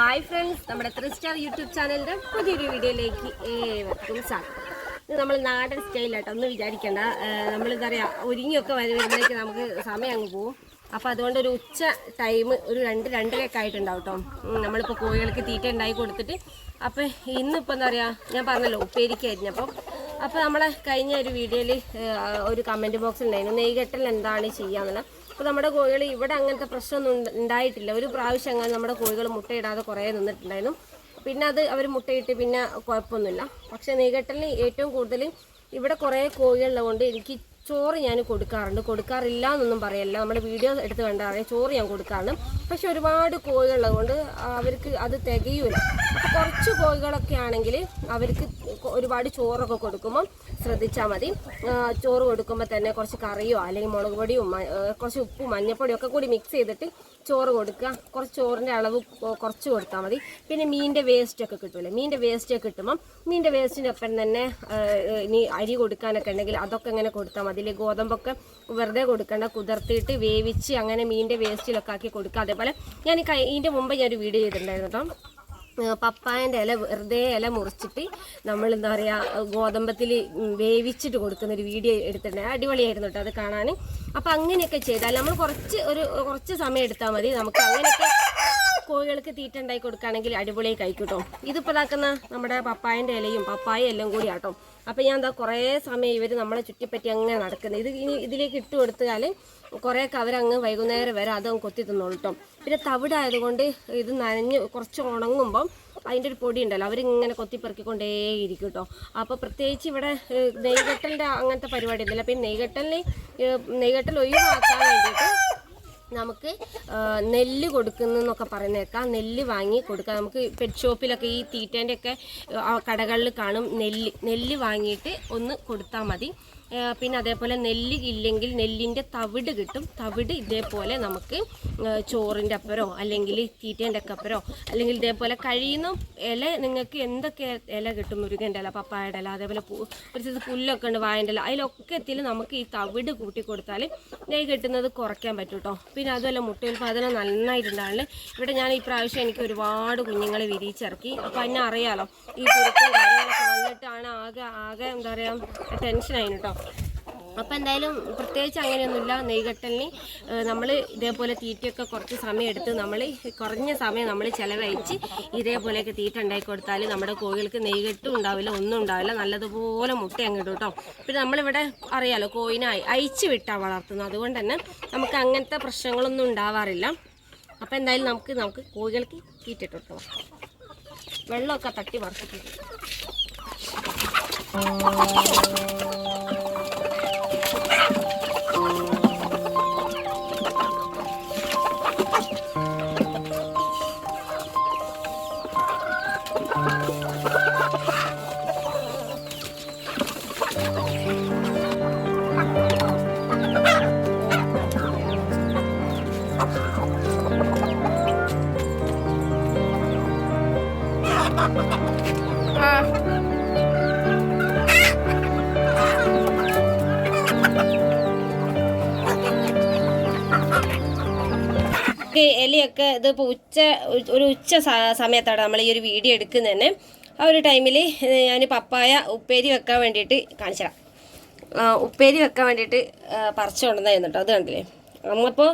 Hi friends നമ്മുടെ three star YouTube ചാനലിന്റെ പുതിയൊരു വീഡിയോയിലേക്ക് ഏവർക്കും സ്വാഗതം. ഇത് നമ്മൾ നാടൻ സ്റ്റൈലാട്ടോ ഒന്നും വിചാരിക്കേണ്ട. നമ്മൾ എന്താ പറയുക ഒരുങ്ങിയൊക്കെ വരുമ്പോഴേക്ക് നമുക്ക് സമയം അങ്ങ് പോകും അപ്പോൾ അതുകൊണ്ട് ഒരു ഉച്ച ടൈം ഒരു രണ്ട് രണ്ടരയൊക്കെ ആയിട്ടുണ്ടാവും കേട്ടോ നമ്മളിപ്പോൾ കോഴികൾക്ക് തീറ്റ ഉണ്ടായി കൊടുത്തിട്ട്. അപ്പോൾ ഇന്നിപ്പോൾ എന്താ പറയുക ഞാൻ പറഞ്ഞല്ലോ ഉപ്പേരിക്കായിരുന്നു അപ്പം അപ്പോൾ നമ്മളെ കഴിഞ്ഞ ഒരു വീഡിയോയിൽ ഒരു കമന്റ് ബോക്സ് ഉണ്ടായിരുന്നു. നെയ്കെട്ടൽ എന്താണ് ചെയ്യാന്നുള്ളത്. അപ്പോൾ നമ്മുടെ കോഴികൾ ഇവിടെ അങ്ങനത്തെ പ്രശ്നമൊന്നും ഉണ്ടായിട്ടില്ല. ഒരു പ്രാവശ്യം അങ്ങനെ നമ്മുടെ കോഴികൾ മുട്ടയിടാതെ കുറേ നിന്നിട്ടുണ്ടായിരുന്നു. പിന്നെ അത് അവർ മുട്ടയിട്ട് പിന്നെ കുഴപ്പമൊന്നുമില്ല. പക്ഷേ നെയ്കെട്ടലിന് ഏറ്റവും കൂടുതൽ ഇവിടെ കുറേ കോഴികളുള്ളതുകൊണ്ട് എനിക്ക് ചോറ് ഞാൻ കൊടുക്കാറുണ്ട്. കൊടുക്കാറില്ല എന്നൊന്നും പറയല്ല. നമ്മൾ വീഡിയോ എടുത്ത് കണ്ടാൽ ചോറ് ഞാൻ കൊടുക്കാറുണ്ട്. പക്ഷെ ഒരുപാട് കോഴികളുള്ളതുകൊണ്ട് അവർക്ക് അത് തികയൂല. കുറച്ച് കോഴികളൊക്കെ ആണെങ്കിൽ അവർക്ക് ഒരുപാട് ചോറൊക്കെ കൊടുക്കുമ്പം ശ്രദ്ധിച്ചാൽ മതി. ചോറ് കൊടുക്കുമ്പോൾ തന്നെ കുറച്ച് കറിയോ അല്ലെങ്കിൽ മുളക് പൊടിയും കുറച്ച് ഉപ്പും മഞ്ഞപ്പൊടിയും ഒക്കെ കൂടി മിക്സ് ചെയ്തിട്ട് ചോറ് കൊടുക്കുക. കുറച്ച് ചോറിന്റെ അളവ് കുറച്ച് കൊടുത്താൽ മതി. പിന്നെ മീനിന്റെ വേസ്റ്റ് ഒക്കെ കിട്ടുമല്ലോ മീനിന്റെ വേസ്റ്റ് ഒക്കെ കിട്ടുമ്പം മീനിന്റെ വേസ്റ്റിന്റെ ഒപ്പം തന്നെ ഇനി അരി കൊടുക്കാനൊക്കെ ഉണ്ടെങ്കിൽ അതൊക്കെ ഇങ്ങനെ കൊടുത്താൽ മതി. ഗോതമ്പൊക്കെ വെറുതെ കൊടുക്കേണ്ട കുതിർത്തിയിട്ട് വേവിച്ച് അങ്ങനെ മീനിന്റെ വേസ്റ്റിലൊക്കെ ആക്കി കൊടുക്കുക. അതേപോലെ ഞാൻ ഈ ഇതിന്റെ മുമ്പ് ഞാനൊരു വീഡിയോ ചെയ്തിട്ടുണ്ടായിരുന്നു കേട്ടോ. പപ്പായന്റെ ഇല വെറുതെ ഇല മുറിച്ചിട്ട് നമ്മൾ എന്താ പറയുക ഗോതമ്പത്തിൽ വേവിച്ചിട്ട് കൊടുക്കുന്ന ഒരു വീഡിയോ എടുത്തിട്ടുണ്ട്. അടിപൊളിയായിരുന്നു കേട്ടോ അത് കാണാൻ അപ്പോൾ അങ്ങനെയൊക്കെ ചെയ്താൽ നമ്മൾ കുറച്ച് ഒരു കുറച്ച് സമയം എടുത്താൽ മതി. നമുക്ക് അങ്ങനെയൊക്കെ കോഴികൾക്ക് തീറ്റ ഉണ്ടാക്കി കൊടുക്കുകയാണെങ്കിൽ അടിപൊളിയായി കഴിക്കും കേട്ടോ. ഇതിപ്പോൾ ഇതാക്കുന്ന നമ്മുടെ പപ്പായന്റെ ഇലയും പപ്പായ എല്ലാം കൂടി ആട്ടോ അപ്പം ഞാൻ എന്താ കുറേ സമയം ഇവർ നമ്മളെ ചുറ്റിപ്പറ്റി അങ്ങനെ നടക്കുന്നത് ഇത് ഇനി ഇതിലേക്ക് ഇട്ട് കൊടുത്താൽ കുറേ അവരങ്ങ് വൈകുന്നേരം വരെ അതങ്ങ് കൊത്തി തിന്നോളൂ പിന്നെ തവിടായതുകൊണ്ട് ഇത് നനഞ്ഞ് കുറച്ച് ഉണങ്ങുമ്പം അതിന്റെ ഒരു പൊടി ഉണ്ടല്ലോ അവരിങ്ങനെ കൊത്തിപ്പെറുക്കിക്കൊണ്ടേയിരിക്കും കേട്ടോ അപ്പോൾ പ്രത്യേകിച്ച് ഇവിടെ നെയ്കെട്ടലിന്റെ അങ്ങനത്തെ പരിപാടി ഒന്നുമില്ല. ഈ നെയ്കെട്ടലിന് നെയ്കെട്ടൽ ഒഴിവാക്കാൻ വേണ്ടിയിട്ട് നമുക്ക് നെല്ല് കൊടുക്കുന്നതെന്നൊക്കെ പറഞ്ഞേക്കാം നെല്ല് വാങ്ങി കൊടുക്കാം. നമുക്ക് പെറ്റ് ഷോപ്പിലൊക്കെ ഈ തീറ്റേന്റെ ഒക്കെ കടകളിൽ കാണും നെല്ല്. നെല്ല് വാങ്ങിയിട്ട് ഒന്ന് കൊടുത്താൽ മതി. പിന്നെ അതേപോലെ നെല്ല് ഇല്ലെങ്കിൽ നെല്ലിന്റെ തവിട് കിട്ടും. തവിട് ഇതേപോലെ നമുക്ക് ചോറിന്റെ അപ്പരോ അല്ലെങ്കിൽ തീറ്റേന്റെ ഒക്കെ അപ്പരോ അല്ലെങ്കിൽ ഇതേപോലെ കഴിയുന്ന ഇല നിങ്ങൾക്ക് എന്തൊക്കെ ഇല കിട്ടും? മുരുകന്റെ ഇല പപ്പായുടെ ഇല അതേപോലെ പൂ സ്ഥലത്ത് പുല്ലൊക്കെ ഉണ്ട് വായന്റെ ഇല. അതിലൊക്കെ എത്തിയിൽ നമുക്ക് ഈ തവിട് കൂട്ടി കൊടുത്താൽ നെയ് കിട്ടുന്നത് കുറയ്ക്കാൻ പറ്റും കേട്ടോ പിന്നെ അതുപോലെ മുട്ട ഉൽപ്പാദനം നന്നായിട്ടുണ്ടാവില്ല ഇവിടെ ഞാൻ ഈ പ്രാവശ്യം എനിക്ക് ഒരുപാട് കുഞ്ഞുങ്ങളെ വിരിയിച്ചിറക്കി. അപ്പോൾ എന്നെ അറിയാലോ ഈ കുരുക്കും കാര്യങ്ങളൊക്കെ വന്നിട്ടാണ് ആകെ ആകെ എന്താ പറയുക ടെൻഷനായിട്ടോ അപ്പോൾ എന്തായാലും പ്രത്യേകിച്ച് അങ്ങനെയൊന്നുമില്ല. നെയ്കട്ടലിന് നമ്മൾ ഇതേപോലെ തീറ്റയൊക്കെ കുറച്ച് സമയം എടുത്ത് നമ്മൾ കുറഞ്ഞ സമയം നമ്മൾ ചിലവഴിച്ച് ഇതേപോലെയൊക്കെ തീറ്റ ഉണ്ടാക്കി കൊടുത്താൽ നമ്മുടെ കോഴികൾക്ക് നെയ്കെട്ടും ഉണ്ടാവില്ല ഒന്നും ഉണ്ടാവില്ല. നല്ലതുപോലെ മുട്ട അങ്ങ് ഇടും കേട്ടോ. പിന്നെ നമ്മളിവിടെ അറിയാലോ കോഴിനെ അയച്ചു വിട്ടാണ് വളർത്തുന്നത്. അതുകൊണ്ട് തന്നെ നമുക്ക് അങ്ങനത്തെ പ്രശ്നങ്ങളൊന്നും ഉണ്ടാവാറില്ല. അപ്പോൾ എന്തായാലും നമുക്ക് നമുക്ക് കോഴികൾക്ക് തീറ്റ ഇട്ട് കൊടുക്കാം. വെള്ളമൊക്കെ തട്ടി വറുത്തിട്ട് ഇത് ഇതിപ്പോൾ ഉച്ച ഒരു ഉച്ച സമയത്താണ് നമ്മൾ ഈ ഒരു വീഡിയോ എടുക്കുന്നത് തന്നെ ആ ഒരു ടൈമിൽ ഞാൻ പപ്പായ ഉപ്പേരി വെക്കാൻ വേണ്ടിയിട്ട് കാണിച്ചു തരാം. ഉപ്പേരി വെക്കാൻ വേണ്ടിയിട്ട് പറിച്ചു കൊണ്ടുവന്നായിരുന്നു കേട്ടോ അത് കണ്ടില്ലേ? നമ്മളിപ്പോൾ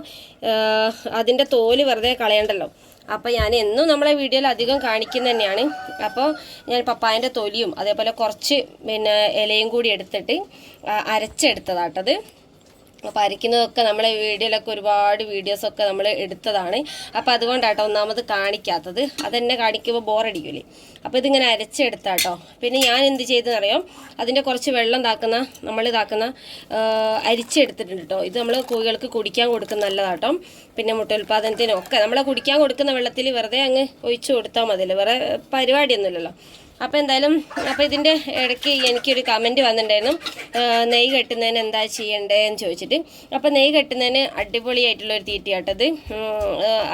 അതിന്റെ തോൽ വെറുതെ കളയണ്ടല്ലോ. അപ്പോൾ ഞാൻ എന്നും നമ്മളെ വീഡിയോയിൽ അധികം കാണിക്കുന്ന തന്നെയാണ്. അപ്പോൾ ഞാൻ പപ്പായന്റെ തൊലിയും അതേപോലെ കുറച്ച് പിന്നെ ഇലയും കൂടി എടുത്തിട്ട് അരച്ചെടുത്തതാട്ടത്. അപ്പോൾ അരയ്ക്കുന്നതൊക്കെ നമ്മളെ വീഡിയോയിലൊക്കെ ഒരുപാട് വീഡിയോസൊക്കെ നമ്മൾ എടുത്തതാണ്. അപ്പോൾ അതുകൊണ്ടാട്ടോ ഒന്നാമത് കാണിക്കാത്തത്. അതെന്നെ കാണിക്കുമ്പോൾ ബോറടിക്കൂലേ. അപ്പോൾ ഇതിങ്ങനെ അരച്ചെടുത്താട്ടോ. പിന്നെ ഞാൻ എന്ത് ചെയ്തെന്നറിയാം? അതിന്റെ കുറച്ച് വെള്ളം താക്കുന്ന നമ്മൾ ഇതാക്കുന്ന അരിച്ചെടുത്തിട്ടുണ്ട് കേട്ടോ ഇത് നമ്മൾ കോഴികൾക്ക് കുടിക്കാൻ കൊടുക്കുന്ന നല്ലതാട്ടോ. പിന്നെ മുട്ട ഉൽപ്പാദനത്തിനും ഒക്കെ നമ്മൾ കുടിക്കാൻ കൊടുക്കുന്ന വെള്ളത്തിൽ വെറുതെ അങ്ങ് ഒഴിച്ചു കൊടുത്താൽ മതിയല്ലോ. വേറെ പരിപാടിയൊന്നുമില്ലല്ലോ. അപ്പോൾ എന്തായാലും അപ്പോൾ ഇതിന്റെ ഇടയ്ക്ക് എനിക്കൊരു കമന്റ് വന്നിട്ടുണ്ടായിരുന്നു. നെയ്യ് കെട്ടുന്നതിന് എന്താ ചെയ്യേണ്ടതെന്ന് ചോദിച്ചിട്ട്. അപ്പോൾ നെയ്യ് കെട്ടുന്നതിന് അടിപൊളിയായിട്ടുള്ള ഒരു തീറ്റയാട്ടത്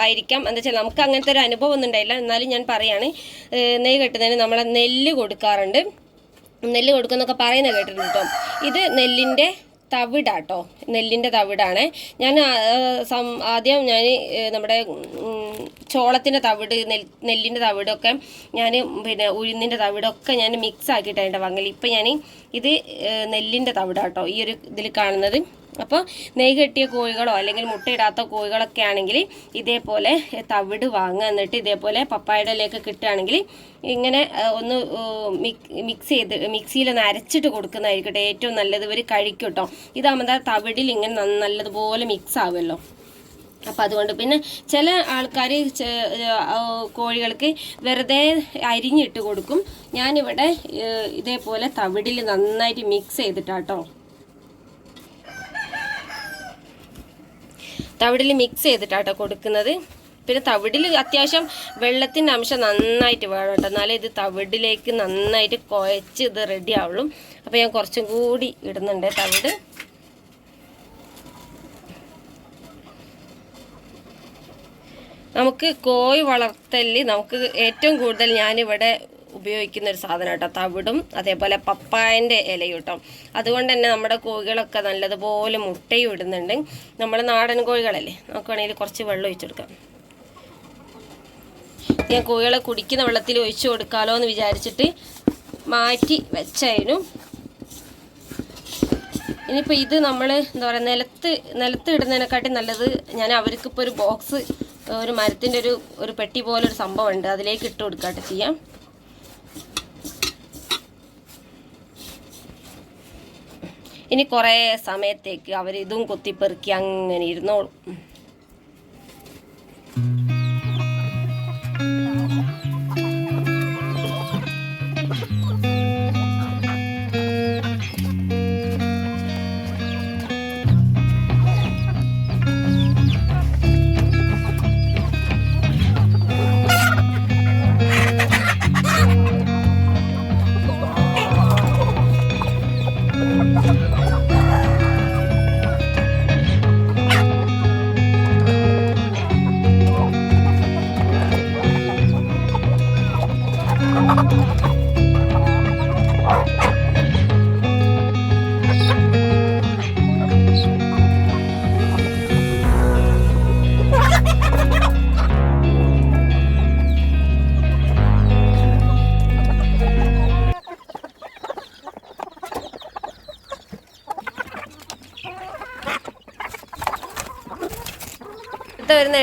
ആയിരിക്കാം. എന്താ വെച്ചാൽ നമുക്ക് അങ്ങനത്തെ ഒരു അനുഭവം ഒന്നും ഉണ്ടായില്ല. എന്നാലും ഞാൻ പറയാണ് ഏ, നെയ്യ് കെട്ടുന്നതിന് നമ്മൾ നെല്ല് കൊടുക്കാറുണ്ട്. നെല്ല് കൊടുക്കുന്നൊക്കെ പറയുന്ന കേട്ടിട്ടുണ്ട് കേട്ടോ. ഇത് നെല്ലിന്റെ തവിടാട്ടോ. നെല്ലിന്റെ തവിടാണ്. ഞാൻ ആദ്യം ഞാൻ നമ്മുടെ ചോളത്തിന്റെ തവിട് നെൽ നെല്ലിന്റെ തവിടൊക്കെ ഞാൻ പിന്നെ ഉഴുന്നിന്റെ തവിടൊക്കെ ഞാൻ മിക്സ് ആക്കിയിട്ടാണ് എന്റെ വാങ്ങൽ ഇപ്പം ഞാൻ ഇത് നെല്ലിന്റെ തവിടാട്ടോ ഈ ഒരു ഇതിൽ കാണുന്നത്. അപ്പോൾ നെയ് കെട്ടിയ കോഴികളോ അല്ലെങ്കിൽ മുട്ടയിടാത്ത കോഴികളൊക്കെ ആണെങ്കിൽ ഇതേപോലെ തവിട് വാങ്ങുക എന്നിട്ട് ഇതേപോലെ പപ്പായുടെ ഇലയൊക്കെ കിട്ടുകയാണെങ്കിൽ ഇങ്ങനെ ഒന്ന് മിക്സ് ചെയ്ത് മിക്സിയിൽ ഒന്ന് അരച്ചിട്ട് കൊടുക്കുന്നതായിരിക്കട്ടെ. ഏറ്റവും നല്ലത് ഇവർ കഴിക്കും കേട്ടോ. ഇതാകുമ്പോൾ തവിടിൽ ഇങ്ങനെ നല്ലതുപോലെ മിക്സ് ആവുമല്ലോ. അപ്പം അതുകൊണ്ട് പിന്നെ ചില ആൾക്കാർ കോഴികൾക്ക് വെറുതെ അരിഞ്ഞിട്ട് കൊടുക്കും. ഞാനിവിടെ ഇതേപോലെ തവിടിൽ നന്നായിട്ട് മിക്സ് ചെയ്തിട്ടാട്ടോ. തവിടിൽ മിക്സ് ചെയ്തിട്ടാട്ടോ കൊടുക്കുന്നത്. പിന്നെ തവിടിൽ അത്യാവശ്യം വെള്ളത്തിന്റെ അംശം നന്നായിട്ട് വേണം കേട്ടോ എന്നാലേ ഇത് തവിടിലേക്ക് നന്നായിട്ട് കുഴച്ച് ഇത് റെഡി ആവുള്ളൂ. അപ്പോൾ ഞാൻ കുറച്ചും കൂടി ഇടുന്നുണ്ട് തവിട്. നമുക്ക് കോഴി വളർത്തലിൽ നമുക്ക് ഏറ്റവും കൂടുതൽ ഞാനിവിടെ ഉപയോഗിക്കുന്ന ഒരു സാധനം കേട്ടോ തവിടും അതേപോലെ പപ്പായന്റെ ഇലയും കേട്ടോ അതുകൊണ്ട് തന്നെ നമ്മുടെ കോഴികളൊക്കെ നല്ലതുപോലെ മുട്ടയും ഇടുന്നുണ്ട്. നമ്മൾ നാടൻ കോഴികളല്ലേ? നമുക്ക് കുറച്ച് വെള്ളം ഒഴിച്ചു കൊടുക്കാം. ഞാൻ കോഴികളെ കുടിക്കുന്ന വെള്ളത്തിൽ ഒഴിച്ചു കൊടുക്കാമല്ലോ എന്ന് വിചാരിച്ചിട്ട് മാറ്റി വെച്ചായിരുന്നു. ഇനിയിപ്പോൾ ഇത് നമ്മൾ എന്താ പറയുക നിലത്ത് നിലത്ത് ഇടുന്നതിനെക്കാട്ടി നല്ലത് ഞാൻ അവർക്കിപ്പോൾ ഒരു ബോക്സ് ഒരു മരത്തിന്റെ ഒരു ഒരു പെട്ടി പോലെ ഒരു സംഭവം ഉണ്ട് അതിലേക്ക് ഇട്ട് കൊടുക്കാട്ട് ചെയ്യാം. ഇനി കുറേ സമയത്തേക്ക് അവരിതും കൊത്തിപ്പെറുക്കി അങ്ങനെ ഇരുന്നോളും.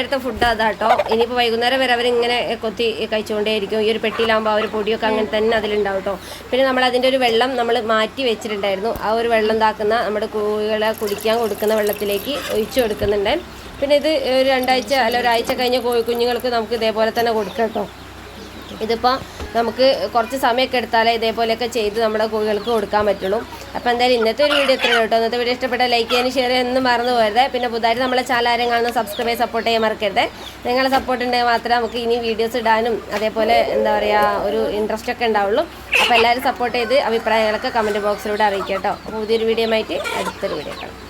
നേരത്തെ ഫുഡ് അതാട്ടോ ഇനിയിപ്പോൾ വൈകുന്നേരം വരെ അവരിങ്ങനെ കൊത്തി കഴിച്ചുകൊണ്ടേയിരിക്കും ഈ ഒരു പെട്ടിയിലാകുമ്പോൾ ആ ഒരു പൊടിയൊക്കെ അങ്ങനെ തന്നെ അതിലുണ്ടാവും കേട്ടോ പിന്നെ നമ്മൾ അതിന്റെ ഒരു വെള്ളം നമ്മൾ മാറ്റി വെച്ചിട്ടുണ്ടായിരുന്നു. ആ ഒരു വെള്ളം താക്കുന്ന നമ്മുടെ കോഴികളെ കുടിക്കാൻ കൊടുക്കുന്ന വെള്ളത്തിലേക്ക് ഒഴിച്ചു കൊടുക്കുന്നുണ്ട്. പിന്നെ ഇത് ഒരു രണ്ടാഴ്ച അല്ല ഒരാഴ്ച കഴിഞ്ഞ കോഴി കുഞ്ഞുങ്ങൾക്ക് നമുക്ക് ഇതേപോലെ തന്നെ കൊടുക്കാം കേട്ടോ ഇതിപ്പോൾ നമുക്ക് കുറച്ച് സമയമൊക്കെ എടുത്താലേ ഇതേപോലെയൊക്കെ ചെയ്ത് നമ്മുടെ കോഴികൾക്ക് കൊടുക്കാൻ പറ്റുള്ളൂ. അപ്പോൾ എന്തായാലും ഇന്നത്തെ ഒരു വീഡിയോ ഇത്രയും കേട്ടോ. ഇന്നത്തെ വീഡിയോ ഇഷ്ടപ്പെട്ട ലൈക്ക് ചെയ്യാനും ഷെയർ ചെയ്യാനും മറന്നു പോകരുത്. പിന്നെ പുതുതായിട്ട് നമ്മളെ ചാലാരം കാണുന്ന സബ്സ്ക്രൈബ് സപ്പോർട്ട് ചെയ്യാൻ മറക്കരുത്. നിങ്ങളെ സപ്പോർട്ട് ഉണ്ടെങ്കിൽ മാത്രമേ നമുക്ക് ഇനി വീഡിയോസ് ഇടാനും അതേപോലെ എന്താ പറയുക ഒരു ഇൻട്രസ്റ്റ് ഒക്കെ ഉണ്ടാവുള്ളൂ. അപ്പോൾ എല്ലാവരും സപ്പോർട്ട് ചെയ്ത് അഭിപ്രായങ്ങളൊക്കെ കമന്റ് ബോക്സിലൂടെ അറിയിക്കാം കേട്ടോ. അപ്പോൾ പുതിയൊരു വീഡിയോ ആയിട്ട് അടുത്തൊരു വീഡിയോ കാണാം.